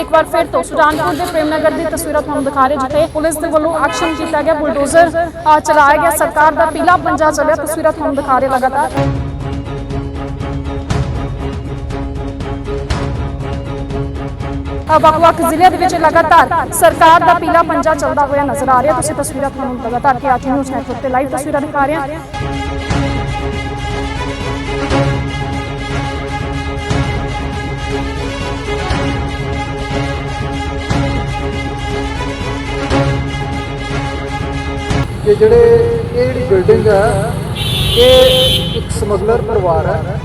ਇੱਕ ਵਾਰ ਫਿਰ ਤੋਂ ਸੁਜਾਨਪੁਰ ਦੇ ਪ੍ਰੇਮ ਦੀ ਤਸਵੀਰਾਂ ਤੁਹਾਨੂੰ ਦਿਖਾ ਰਹੇ ਜਿੱਥੇ ਪੁਲਿਸ ਦੇ ਵੱਲੋਂ ਐਕਸ਼ਨ ਕੀਤਾ ਗਿਆ, ਬੁਲਡੋਜ਼ਰ ਚਲਾਇਆ ਗਿਆ। ਸਰਕਾਰ ਦਾ ਪੀਲਾ ਪੰਜਾ ਚੱਲਿਆ, ਤਸਵੀਰਾਂ ਤੁਹਾਨੂੰ ਦਿਖਾ ਰਹੇ ਲਗਾਤਾਰ। ਵੱਖ-ਵੱਖ ਜ਼ਿਲ੍ਹਿਆਂ ਦੇ ਵਿੱਚ ਲਗਾਤਾਰ ਸਰਕਾਰ ਦਾ ਪੀਲਾ ਪੰਜਾ ਚੱਲਦਾ ਹੋਇਆ ਨਜ਼ਰ ਆ ਰਿਹਾ। ਤੁਸੀਂ ਤਸਵੀਰਾਂ ਤੁਹਾਨੂੰ ਲਗਾਤਾਰ ਕੇ ਆਜੀ ਨਿਊਜ਼ ਨੈਟਵਰਕ ਤੇ ਲਾਈਵ ਤਸਵੀਰਾਂ ਦਿਖਾ ਰਹੇ ਹਾਂ। ਕਿ ਜਿਹੜੇ ਇਹ ਜਿਹੜੀ ਬਿਲਡਿੰਗ ਹੈ ਇਹ ਇੱਕ ਸਮਗਲਰ ਪਰਿਵਾਰ ਹੈ,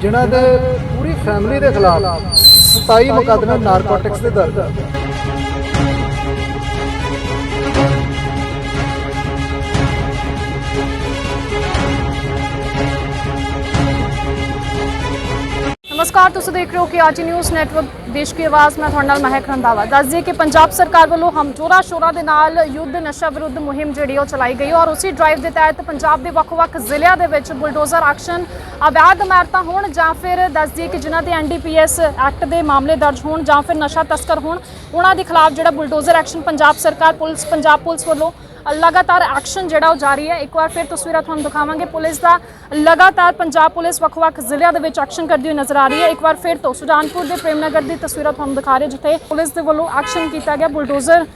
ਜਿਨ੍ਹਾਂ ਦੇ ਪੂਰੀ ਫੈਮਿਲੀ ਦੇ ਖਿਲਾਫ 27 ਮੁਕੱਦਮੇ ਨਾਰਕੋਟਿਕਸ ਦੇ ਦਰਜ। ਹੈ ਨਮਸਕਾਰ, ਤੁਸੀਂ ਦੇਖ ਰਹੇ ਹੋ ਕਿ ਆਜੀ ਨਿਊਜ਼ ਨੈਟਵਰਕ, ਦੇਸ਼ ਦੀ ਆਵਾਜ਼, ਮੈਂ ਤੁਹਾਡੇ ਨਾਲ ਮਹਿਕ ਰੰਧਾਵਾ। ਦੱਸ ਦਈਏ ਕਿ ਪੰਜਾਬ ਸਰਕਾਰ ਵੱਲੋਂ ਹਮਜੋਰਾ ਸ਼ੋਰਾ ਦੇ ਨਾਲ ਯੁੱਧ ਨਸ਼ਾ ਵਿਰੁੱਧ ਮੁਹਿੰਮ ਜਿਹੜੀ ਉਹ ਚਲਾਈ ਗਈ ਔਰ ਉਸੇ ਡਰਾਈਵ ਦੇ ਤਹਿਤ ਪੰਜਾਬ ਦੇ ਵੱਖ-ਵੱਖ ਜ਼ਿਲ੍ਹਿਆਂ ਦੇ ਵਿੱਚ ਬੁਲਡੋਜ਼ਰ ਐਕਸ਼ਨ ਅਵੈਧ ਇਮਾਰਤਾਂ ਹੋਣ ਜਾਂ ਫਿਰ ਦੱਸ ਦਈਏ ਕਿ ਜਿਨ੍ਹਾਂ ਤੇ ਐਨਡੀਪੀਐਸ ਐਕਟ ਦੇ ਮਾਮਲੇ ਦਰਜ ਹੋਣ ਜਾਂ ਫਿਰ ਨਸ਼ਾ ਤਸਕਰ ਹੋਣ, ਉਹਨਾਂ ਦੇ ਖਿਲਾਫ ਜਿਹੜਾ ਬੁਲਡੋਜ਼ਰ ਐਕਸ਼ਨ ਪੰਜਾਬ ਸਰਕਾਰ, ਪੁਲਿਸ, ਪੰਜਾਬ ਪੁਲਿਸ ਵੱਲੋਂ ਲਗਾਤਾਰ ਐਕਸ਼ਨ ਜਿਹੜਾ ਉਹ ਜਾਰੀ ਹੈ। ਇੱਕ ਵਾਰ ਫਿਰ ਤਸਵੀਰਾਂ ਤੁਹਾਨੂੰ ਦਿਖਾਵਾਂਗੇ। ਪੁਲਿਸ ਦਾ ਲਗਾਤਾਰ ਪੰਜਾਬ ਪੁਲਿਸ ਵੱਖ-ਵੱਖ ਜ਼ਿਲ੍ਹਿਆਂ ਦੇ ਵਿੱਚ ਐਕਸ਼ਨ ਕਰਦੀ ਹੋਈ ਨਜ਼ਰ ਆ ਰਹੀ ਹੈ। ਇੱਕ ਵਾਰ ਫਿਰ ਤੋਂ ਸੁਜਾਨਪੁਰ ਦੇ ਪ੍ਰੇਮ ਨਗਰ ਦੀ ਤਸਵੀਰਾਂ ਤੁਹਾਨੂੰ ਦਿਖਾ ਰਹੇ ਜਿੱਥੇ ਪੁਲਿਸ ਦੇ ਵੱਲੋਂ ਐਕਸ਼ਨ ਕੀਤਾ ਗਿਆ। ਬੁਲਡੋਜ਼ਰ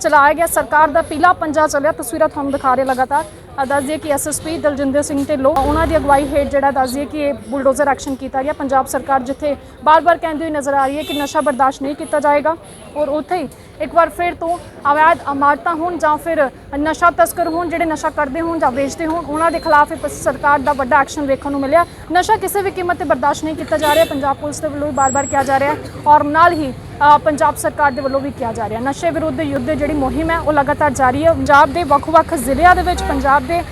ਚਲਾਇਆ ਗਿਆ। ਸਰਕਾਰ ਦਾ ਪੀਲਾ ਪੰਜਾ ਚੱਲਿਆ। ਤਸਵੀਰਾਂ ਤੁਹਾਨੂੰ ਦਿਖਾ ਰਹੇ ਲਗਾਤਾਰ। ਅ, ਦੱਸ ਦਈਏ ਕਿ ਐਸਐਸਪੀ ਦਲਜਿੰਦਰ ਸਿੰਘ ਢਿੱਲੋਂ ਉਹਨਾਂ ਦੀ ਅਗਵਾਈ ਹੇਠ ਜਿਹੜਾ ਦੱਸ ਦਈਏ ਕਿ ਇਹ ਬੁਲਡੋਜ਼ਰ ਐਕਸ਼ਨ ਕੀਤਾ ਗਿਆ। ਪੰਜਾਬ ਸਰਕਾਰ ਜਿੱਥੇ ਬਾਰ-ਬਾਰ ਕਹਿੰਦੀ ਹੋਈ ਨਜ਼ਰ ਆ ਰਹੀ ਹੈ ਕਿ ਨਸ਼ਾ ਬਰਦਾਸ਼ਤ ਨਹੀਂ ਕੀਤਾ ਜਾਏਗਾ। ਔਰ ਉੱਥੇ ਹੀ ਇੱਕ ਵਾਰ ਫਿਰ ਤੋਂ ਅਵੈਧ ਇਮਾਰਤਾਂ ਹੋਣ ਜਾਂ ਫਿਰ ਨਸ਼ਾ ਤਸਕਰ ਹੋਣ, ਜਿਹੜੇ ਨਸ਼ਾ ਕਰਦੇ ਹੋਣ ਜਾਂ ਵੇਚਦੇ ਹੋਣ, ਉਹਨਾਂ ਦੇ ਖਿਲਾਫ ਸਰਕਾਰ ਦਾ ਵੱਡਾ ਐਕਸ਼ਨ ਵੇਖਣ ਨੂੰ ਮਿਲਿਆ। ਨਸ਼ਾ ਕਿਸੇ ਵੀ ਕੀਮਤ ਤੇ ਬਰਦਾਸ਼ਤ ਨਹੀਂ ਕੀਤਾ ਜਾ ਰਿਹਾ। ਪੰਜਾਬ ਪੁਲਿਸ ਦੇ ਵੱਲੋਂ ਵੀ ਬਾਰ-ਬਾਰ ਕਿਹਾ ਜਾ ਰਿਹਾ ਔਰ ਨਾਲ ਹੀ ਪੰਜਾਬ ਸਰਕਾਰ ਦੇ ਵੱਲੋਂ ਵੀ ਕਿਹਾ ਜਾ ਰਿਹਾ ਨਸ਼ੇ ਵਿਰੁੱਧ ਯੁੱਧ ਜਿਹੜੀ ਮੁਹਿੰਮ ਹੈ, ਉਹ ਲਗਾਤਾਰ ਜਾਰੀ ਹੈ। ਪੰਜਾਬ ਦੇ ਵੱਖ-ਵੱਖ ਜ਼ਿਲ੍ਹਿਆਂ ਦੇ ਵਿੱਚ, ਪੰਜਾਬ ਦੇ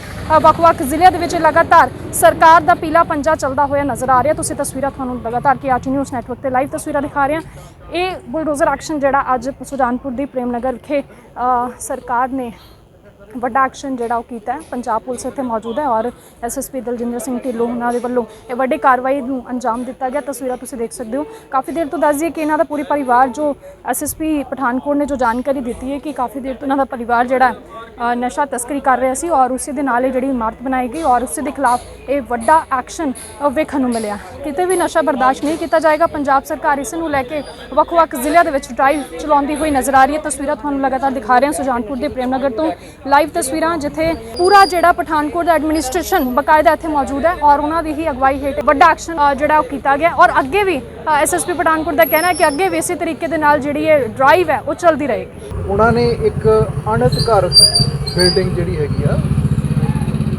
ਵੱਖ-ਵੱਖ ਜ਼ਿਲ੍ਹਿਆਂ ਦੇ ਵਿੱਚ ਲਗਾਤਾਰ ਸਰਕਾਰ ਦਾ ਪੀਲਾ ਪੰਜਾ ਚੱਲਦਾ ਹੋਇਆ ਨਜ਼ਰ ਆ ਰਿਹਾ। ਤੁਸੀਂ ਤਸਵੀਰਾਂ ਤੁਹਾਨੂੰ ਲਗਾਤਾਰ ਕੇ ਆਰਟੀ ਨਿਊਜ਼ ਨੈਟਵਰਕ ਤੇ ਲਾਈਵ ਤਸਵੀਰਾਂ ਦਿਖਾ ਰਹੇ ਹਾਂ। ਇਹ ਬੁਲਡੋਜ਼ਰ ਐਕਸ਼ਨ ਜਿਹੜਾ ਅੱਜ ਸੁਜਾਨਪੁਰ ਦੀ ਪ੍ਰੇਮ ਨਗਰ ਵਿਖੇ ਸਰਕਾਰ ਨੇ ਵੱਡਾ ਐਕਸ਼ਨ ਜਿਹੜਾ ਉਹ ਕੀਤਾ ਹੈ। ਪੰਜਾਬ ਪੁਲਿਸ ਇੱਥੇ ਮੌਜੂਦ ਹੈ ਔਰ ਐਸਐਸਪੀ ਦਲਜਿੰਦਰ ਸਿੰਘ ਢਿੱਲੋਂ ਉਹਨਾਂ ਦੇ ਵੱਲੋਂ ਇਹ ਵੱਡੀ ਕਾਰਵਾਈ ਨੂੰ ਅੰਜਾਮ ਦਿੱਤਾ ਗਿਆ। ਤਸਵੀਰਾਂ ਤੁਸੀਂ ਦੇਖ ਸਕਦੇ ਹੋ। ਕਾਫੀ ਦੇਰ ਤੋਂ ਦੱਸ ਦਈਏ ਕਿ ਇਹਨਾਂ ਦਾ ਪੂਰੀ ਪਰਿਵਾਰ ਜੋ ਐਸਐਸਪੀ ਪਠਾਨਕੋਟ ਨੇ ਜੋ ਜਾਣਕਾਰੀ ਦਿੱਤੀ ਹੈ ਕਿ ਕਾਫੀ ਦੇਰ ਤੋਂ ਇਹਨਾਂ ਦਾ ਪਰਿਵਾਰ ਜਿਹੜਾ ਨਸ਼ਾ ਤਸਕਰੀ ਕਰ ਰਿਹਾ ਸੀ ਔਰ ਉਸੇ ਦੇ ਨਾਲ ਇਹ ਜਿਹੜੀ ਇਮਾਰਤ ਬਣਾਈ ਗਈ ਔਰ ਉਸੇ ਦੇ ਖਿਲਾਫ ਇਹ ਵੱਡਾ ਐਕਸ਼ਨ ਵੇਖਣ ਨੂੰ ਮਿਲਿਆ। ਕਿਤੇ ਵੀ ਨਸ਼ਾ ਬਰਦਾਸ਼ਤ ਨਹੀਂ ਕੀਤਾ ਜਾਏਗਾ, ਪੰਜਾਬ ਸਰਕਾਰ ਇਸ ਨੂੰ ਲੈ ਕੇ ਵੱਖ-ਵੱਖ ਜ਼ਿਲ੍ਹਿਆਂ ਦੇ ਵਿੱਚ ਡਰਾਈਵ ਚਲਾਉਂਦੀ ਹੋਈ ਨਜ਼ਰ ਆ ਰਹੀ ਹੈ। ਤਸਵੀਰਾਂ ਤੁਹਾਨੂੰ ਲਗਾਤਾਰ ਦਿਖਾ ਰਹੇ ਹਾਂ ਸੁਜਾਨਪੁਰ ਦੇ ਪ੍ਰੇਮ ਨਗਰ ਤੋਂ। ਲਾਈਵ ਤਸਵੀਰਾਂ ਜਿੱਥੇ ਪੂਰਾ ਜਿਹੜਾ ਪਠਾਨਕੋਟ ਦਾ ਐਡਮਿਨਿਸਟ੍ਰੇਸ਼ਨ ਬਕਾਇਦਾ ਇੱਥੇ ਮੌਜੂਦ ਹੈ ਔਰ ਉਹਨਾਂ ਦੀ ਹੀ ਅਗਵਾਈ ਹੇਠ ਵੱਡਾ ਐਕਸ਼ਨ ਜਿਹੜਾ ਉਹ ਕੀਤਾ ਗਿਆ ਔਰ ਅੱਗੇ ਵੀ ਐਸਐਸਪੀ ਪਠਾਨਕੋਟ ਦਾ ਕਹਿਣਾ ਹੈ ਕਿ ਅੱਗੇ ਵੀ ਇਸੇ ਤਰੀਕੇ ਦੇ ਨਾਲ ਜਿਹੜੀ ਇਹ ਡਰਾਈਵ ਹੈ, ਉਹ ਚੱਲਦੀ ਰਹੇਗੀ। ਉਹਨਾਂ ਨੇ ਇੱਕ ਅਣਅਧਿਕਾਰਤ ਬਿਲਡਿੰਗ ਜਿਹੜੀ ਹੈਗੀ ਆ,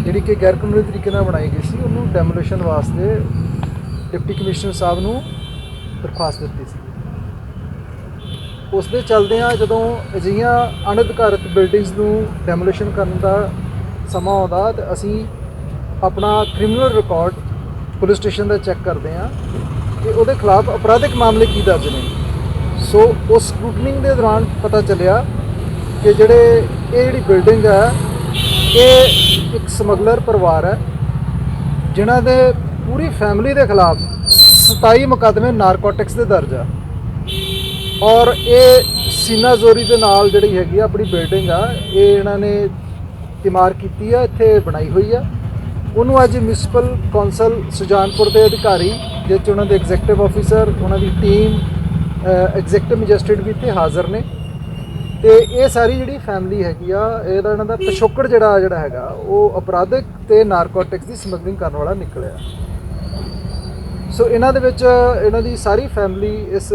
ਜਿਹੜੀ ਕਿ ਗੈਰ ਕਾਨੂੰਨੀ ਤਰੀਕੇ ਨਾਲ ਬਣਾਈ ਗਈ ਸੀ, ਉਹਨੂੰ ਡੈਮੋਲੀਸ਼ਨ ਵਾਸਤੇ ਡਿਪਟੀ ਕਮਿਸ਼ਨਰ ਸਾਹਿਬ ਨੂੰ ਦਰਖਾਸਤ ਦਿੱਤੀ ਸੀ। ਉਸ ਦੇ ਚੱਲਦਿਆਂ ਜਦੋਂ ਅਜਿਹੀਆਂ ਅਣਅਧਿਕਾਰਤ ਬਿਲਡਿੰਗਸ ਨੂੰ ਡੈਮੋਲੀਸ਼ਨ ਕਰਨ ਦਾ ਸਮਾਂ ਆਉਂਦਾ, ਤੇ ਅਸੀਂ ਆਪਣਾ ਕ੍ਰਿਮੀਨਲ ਰਿਕਾਰਡ ਪੁਲਿਸ ਸਟੇਸ਼ਨ ਦਾ ਚੈੱਕ ਕਰਦੇ ਹਾਂ। ਕਿ ਉਹਦੇ ਖਿਲਾਫ ਅਪਰਾਧਿਕ ਮਾਮਲੇ ਕੀ ਦਰਜ ਨੇ। ਸੋ ਉਸ ਸਕੂਟਨਿੰਗ ਦੇ ਦੌਰਾਨ ਪਤਾ ਚੱਲਿਆ ਕਿ ਜਿਹੜੇ ਇਹ ਜਿਹੜੀ ਬਿਲਡਿੰਗ ਹੈ, ਇਹ ਇੱਕ ਸਮਗਲਰ ਪਰਿਵਾਰ ਹੈ, ਜਿਨ੍ਹਾਂ ਦੇ ਪੂਰੀ ਫੈਮਿਲੀ ਦੇ ਖਿਲਾਫ 27 ਮੁਕੱਦਮੇ ਨਾਰਕੋਟਿਕਸ ਦੇ ਦਰਜ ਆ। ਔਰ ਇਹ ਸੀਨਾ ਜ਼ੋਰੀ ਦੇ ਨਾਲ ਜਿਹੜੀ ਹੈਗੀ ਆ, ਆਪਣੀ ਬਿਲਡਿੰਗ ਆ, ਇਹ ਇਹਨਾਂ ਨੇ ਤਿਮਾਰ ਕੀਤੀ ਆ, ਇੱਥੇ ਬਣਾਈ ਹੋਈ ਆ। ਉਹਨੂੰ ਅੱਜ ਮਿਊਨਿਸਪਲ ਕੌਂਸਲ ਸੁਜਾਨਪੁਰ ਦੇ ਅਧਿਕਾਰੀ ਜਿਸ 'ਚ ਉਹਨਾਂ ਦੇ ਐਗਜ਼ੈਕਟਿਵ ਆਫੀਸਰ ਉਹਨਾਂ ਦੀ ਟੀਮ ਐਗਜ਼ੈਕਟਿਵ ਮੈਜਿਸਟ੍ਰੇਟ ਵੀ ਇੱਥੇ ਹਾਜ਼ਰ ਨੇ। ਤੇ ਇਹ ਸਾਰੀ ਜਿਹੜੀ ਫੈਮਿਲੀ ਹੈਗੀ ਆ ਇਹਦਾ ਇਹਨਾਂ ਦਾ ਪਿਛੋਕੜ ਜਿਹੜਾ ਜਿਹੜਾ ਹੈਗਾ ਉਹ ਅਪਰਾਧਿਕ ਤੇ ਨਾਰਕੋਟਿਕਸ ਦੀ ਸਮਗਲਿੰਗ ਕਰਨ ਵਾਲਾ ਨਿਕਲਿਆ। ਸੋ ਇਹਨਾਂ ਦੇ ਵਿੱਚ ਇਹਨਾਂ ਦੀ ਸਾਰੀ ਫੈਮਿਲੀ ਇਸ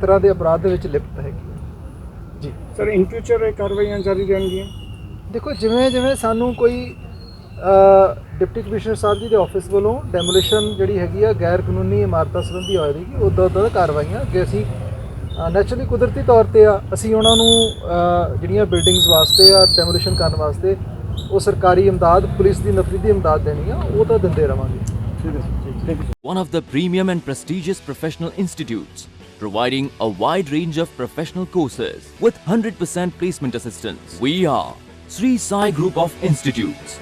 ਤਰ੍ਹਾਂ ਦੇ ਅਪਰਾਧ ਦੇ ਵਿੱਚ ਲਿਪਤ ਹੈਗੀ। ਜੀ। ਸਰ ਇਨ ਫਿਊਚਰ ਇਹ ਕਾਰਵਾਈਆਂ ਜਾਰੀ ਰਹਿਣਗੀਆਂ? ਦੇਖੋ ਜਿਵੇਂ ਜਿਵੇਂ ਸਾਨੂੰ ਕੋਈ ਡਿਪਟੀ ਕਮਿਸ਼ਨਰ ਸਾਹਿਬ ਜੀ ਦੇ ਆਫਿਸ ਵੱਲੋਂ ਡੈਮੋਲੀਸ਼ਨ ਜਿਹੜੀ ਹੈਗੀ ਆ ਗੈਰ ਕਾਨੂੰਨੀ ਇਮਾਰਤਾਂ ਸੰਬੰਧੀ ਹੋਏਗੀ ਉਦੋਂ ਉਦੋਂ ਕਾਰਵਾਈਆਂ ਅੱਗੇ ਅਸੀਂ ਨੈਚੁਰਲੀ ਕੁਦਰਤੀ ਤੌਰ ਤੇ ਆ ਅਸੀਂ ਉਹਨਾਂ ਨੂੰ ਜਿਹੜੀਆਂ ਬਿਲਡਿੰਗਸ ਵਾਸਤੇ ਆ ਡੈਮੋਲੀਸ਼ਨ ਕਰਨ ਵਾਸਤੇ ਉਹ ਸਰਕਾਰੀ ਇਮਦਾਦ ਪੁਲਿਸ ਦੀ ਨਫਰੀ ਦੀ ਇਮਦਾਦ ਦੇਣੀ ਆ ਉਹ ਤਾਂ ਦਿੰਦੇ ਰਵਾਂਗੇ one of the premium and prestigious professional institutes, providing a wide range of professional courses with 100% placement assistance. We are Sri Sai Group of Institutes.